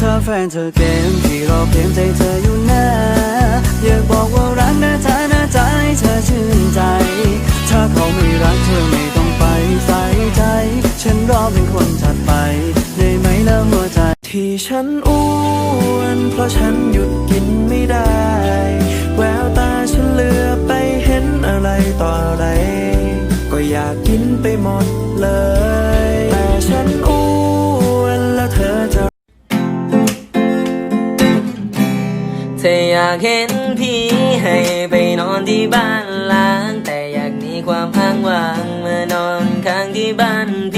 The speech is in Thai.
ธอแฟนเธอเกมที่รอเพียงใจเธออยู่นะอยากบอกว่ารักนะเธอนะใจเธอชื่นใจ ถ้าเขาไม่รักเธอไม่ต้องไปใส่ใจ ฉันรอเป็นคนถัดไปได้ไหมแล้วหัวใจ ที่ฉันอ้วนเพราะฉันหยุดกินไม่ได้ แววตาฉันเลือไปเห็นอะไรต่ออะไร ก็อยากกินไปหมดเลย เธออยากเห็นพี่ให้ไปนอนที่บ้านล้าง แต่อยากหนีความอ้างว้างเมื่อนอนข้างที่บ้านพี่